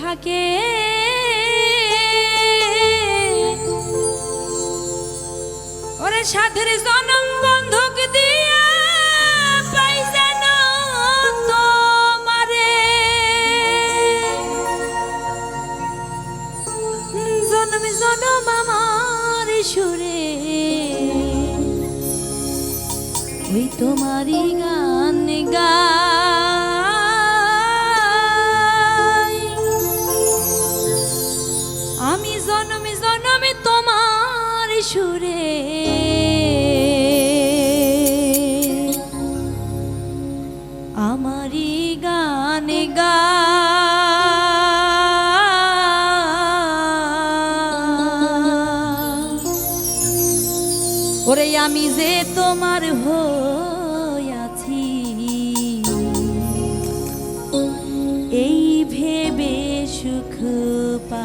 থাকে। ওরে সাথের জনম বন্ধক দিয়া যেন তোমারে। জনম জনম আমার সুরে। ওই তোমারই গান সুরে। আমারি গান গা। ওরে আমি যে তোমার হইয়াছি এই ভেবে সুখ পা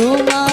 Nước